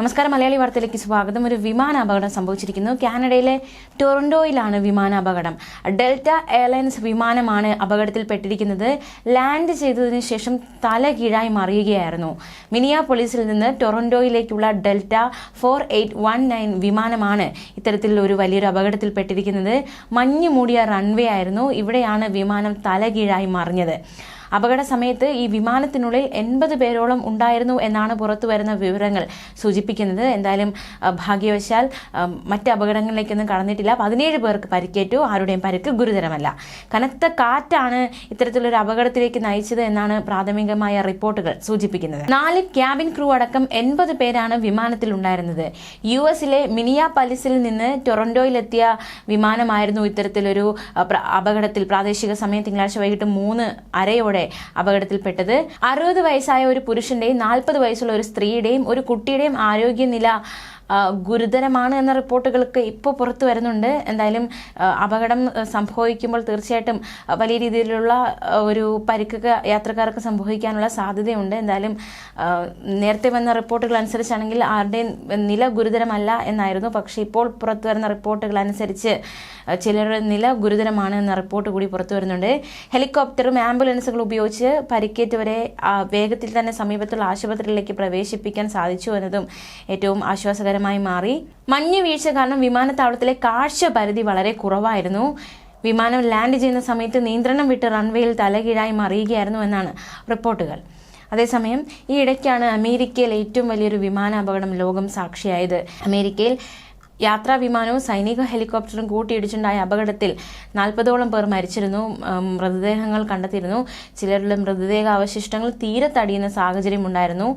നമസ്കാരം. മലയാളി വാർത്തയിലേക്ക് സ്വാഗതം. ഒരു വിമാന അപകടം സംഭവിച്ചിരിക്കുന്നു. കാനഡയിലെ ടൊറന്റോയിലാണ് വിമാന അപകടം ഡെൽറ്റ എയർലൈൻസ് വിമാനമാണ് അപകടത്തിൽപ്പെട്ടിരിക്കുന്നത്. ലാൻഡ് ചെയ്തതിനു ശേഷം തല കീഴായി മറിയുകയായിരുന്നു. മിനിയ പോലീസിൽ നിന്ന് ടൊറന്റോയിലേക്കുള്ള Delta four eight one nine വിമാനമാണ് ഇത്തരത്തിൽ ഒരു വലിയൊരു അപകടത്തിൽപ്പെട്ടിരിക്കുന്നത്. മഞ്ഞ് മൂടിയ റൺവേ ആയിരുന്നു. ഇവിടെയാണ് വിമാനം തല കീഴായി മറിഞ്ഞത്. അപകട സമയത്ത് ഈ വിമാനത്തിനുള്ളിൽ എൺപത് പേരോളം ഉണ്ടായിരുന്നു എന്നാണ് പുറത്തു വരുന്ന വിവരങ്ങൾ സൂചിപ്പിക്കുന്നത്. എന്തായാലും ഭാഗ്യവശാൽ മറ്റ് അപകടങ്ങളിലേക്കൊന്നും കടന്നിട്ടില്ല. പതിനേഴ് പേർക്ക് പരിക്കേറ്റു. ആരുടെയും പരിക്ക് ഗുരുതരമല്ല. കനത്ത കാറ്റാണ് ഇത്തരത്തിലൊരു അപകടത്തിലേക്ക് നയിച്ചത് എന്നാണ് പ്രാഥമികമായ റിപ്പോർട്ടുകൾ സൂചിപ്പിക്കുന്നത്. നാല് ക്യാബിൻ ക്രൂ അടക്കം എൺപത് പേരാണ് വിമാനത്തിൽ ഉണ്ടായിരുന്നത് യു എസിലെ മിനിയ പലിസിൽ നിന്ന് ടൊറന്റോയിലെത്തിയ വിമാനമായിരുന്നു ഇത്തരത്തിലൊരു അപകടത്തിൽ പ്രാദേശിക സമയം തിങ്കളാഴ്ച വൈകിട്ട് മൂന്ന് അരയോടെ അപകടത്തിൽപ്പെട്ടത്. അറുപത് വയസ്സായ ഒരു പുരുഷന്റെയും നാൽപ്പത് വയസ്സുള്ള ഒരു സ്ത്രീയുടെയും ഒരു കുട്ടിയുടെയും ആരോഗ്യനില ഗുരുതരമാണ് എന്ന റിപ്പോർട്ടുകൾക്ക് ഇപ്പോൾ പുറത്തു വരുന്നുണ്ട്. എന്തായാലും അപകടം സംഭവിക്കുമ്പോൾ തീർച്ചയായിട്ടും വലിയ രീതിയിലുള്ള ഒരു പരിക്കൊക്കെ യാത്രക്കാർക്ക് സംഭവിക്കാനുള്ള സാധ്യതയുണ്ട്. എന്തായാലും നേരത്തെ വന്ന റിപ്പോർട്ടുകൾ അനുസരിച്ചാണെങ്കിൽ ആരുടെയും നില ഗുരുതരമല്ല എന്നായിരുന്നു. പക്ഷേ ഇപ്പോൾ പുറത്തു വരുന്ന റിപ്പോർട്ടുകൾ അനുസരിച്ച് ചിലരുടെ നില ഗുരുതരമാണ് എന്ന റിപ്പോർട്ട് കൂടി പുറത്തു വരുന്നുണ്ട്. ഹെലികോപ്റ്ററും ആംബുലൻസുകളും ഉപയോഗിച്ച് പരിക്കേറ്റവരെ വേഗത്തിൽ തന്നെ സമീപത്തുള്ള ആശുപത്രിയിലേക്ക് പ്രവേശിപ്പിക്കാൻ സാധിച്ചു എന്നതും ഏറ്റവും ആശ്വാസകരമായി മാറി. മഞ്ഞ് വീഴ്ച കാരണം വിമാനത്താവളത്തിലെ കാഴ്ച പരിധി വളരെ കുറവായിരുന്നു. വിമാനം ലാൻഡ് ചെയ്യുന്ന സമയത്ത് നിയന്ത്രണം വിട്ട് റൺവേയിൽ തലകീഴായി മറിയുകയായിരുന്നു എന്നാണ് റിപ്പോർട്ടുകൾ. അതേസമയം ഈ ഇടയ്ക്കാണ് അമേരിക്കയിൽ ഏറ്റവും വലിയൊരു വിമാന അപകടം ലോകം സാക്ഷിയായത്. അമേരിക്കയിൽ യാത്രാ വിമാനവും സൈനിക ഹെലികോപ്റ്ററും കൂട്ടിയിടിച്ചുണ്ടായ അപകടത്തിൽ നാൽപ്പതോളം പേർ മരിച്ചിരുന്നു. മൃതദേഹങ്ങൾ കണ്ടെത്തിയിരുന്നു. ചിലരുടെ മൃതദേഹ അവശിഷ്ടങ്ങൾ തീരെ തടിയുന്ന സാഹചര്യം ഉണ്ടായിരുന്നു.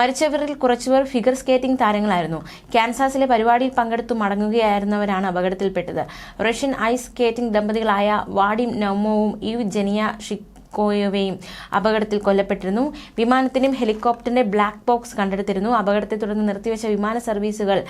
മരിച്ചവരിൽ കുറച്ചുപേർ ഫിഗർ സ്കേറ്റിംഗ് താരങ്ങളായിരുന്നു. കാൻസാസിലെ പരിപാടിയിൽ പങ്കെടുത്തു മടങ്ങുകയായിരുന്നവരാണ് അപകടത്തിൽപ്പെട്ടത്. റഷ്യൻ ഐസ് സ്കേറ്റിംഗ് ദമ്പതികളായ വാഡിം നൗമോവും ഇവ് ജനിയ ഷിക് കോയവയും അപകടത്തിൽ കൊല്ലപ്പെട്ടിരുന്നു. വിമാനത്തിനും ഹെലികോപ്റ്ററിന്റെ ബ്ലാക്ക് ബോക്സ് കണ്ടെടുത്തിരുന്നു. അപകടത്തെ തുടർന്ന് നിർത്തിവെച്ച വിമാന സർവീസുകൾ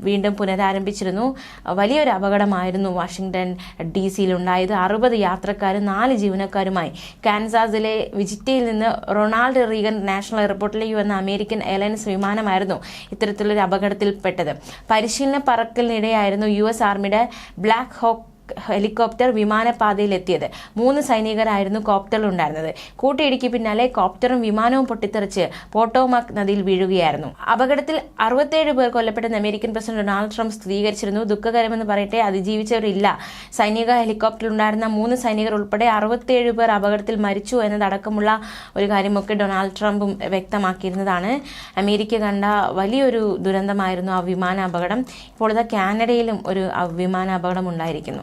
വീണ്ടും പുനരാരംഭിച്ചിരുന്നു. വലിയൊരു അപകടമായിരുന്നു വാഷിംഗ്ടൺ ഡി സിയിൽ ഉണ്ടായത് അറുപത് യാത്രക്കാരും നാല് ജീവനക്കാരുമായി കാൻസാസിലെ വിജിറ്റയിൽ നിന്ന് റൊണാൾഡ് റീഗൻ നാഷണൽ എയർപോർട്ടിലേക്ക് വന്ന അമേരിക്കൻ എയർലൈൻസ് വിമാനമായിരുന്നു ഇത്തരത്തിലൊരു അപകടത്തിൽപ്പെട്ടത്. പരിശീലന പറക്കലിനിടെയായിരുന്നു യു എസ് ആർമിയുടെ ബ്ലാക്ക് ഹോക്ക് ഹെലികോപ്റ്റർ വിമാനപാതയിൽ എത്തിയത് മൂന്ന് സൈനികരായിരുന്നു കോപ്റ്ററിൽ ഉണ്ടായിരുന്നത് കൂട്ടിയിടിക്ക് പിന്നാലെ കോപ്റ്ററും വിമാനവും പൊട്ടിത്തെറിച്ച് പോട്ടോമാക് നദിയിൽ വീഴുകയായിരുന്നു. അപകടത്തിൽ അറുപത്തേഴ് പേർ കൊല്ലപ്പെട്ടെന്ന് അമേരിക്കൻ പ്രസിഡന്റ് ഡൊണാൾഡ് ട്രംപ് സ്ഥിരീകരിച്ചിരുന്നു. ദുഃഖകരമെന്ന് പറയട്ടെ അതിജീവിച്ചവരില്ല. സൈനിക ഹെലികോപ്റ്ററിൽ ഉണ്ടായിരുന്ന മൂന്ന് സൈനികർ ഉൾപ്പെടെ അറുപത്തേഴ് പേർ അപകടത്തിൽ മരിച്ചു എന്നതടക്കമുള്ള ഒരു കാര്യമൊക്കെ ഡൊണാൾഡ് ട്രംപും വ്യക്തമാക്കിയിരുന്നതാണ്. അമേരിക്ക കണ്ട വലിയൊരു ദുരന്തമായിരുന്നു ആ വിമാന അപകടം ഇപ്പോൾ ഇതാ കാനഡയിലും ഒരു വിമാന അപകടം ഉണ്ടായിരിക്കുന്നു.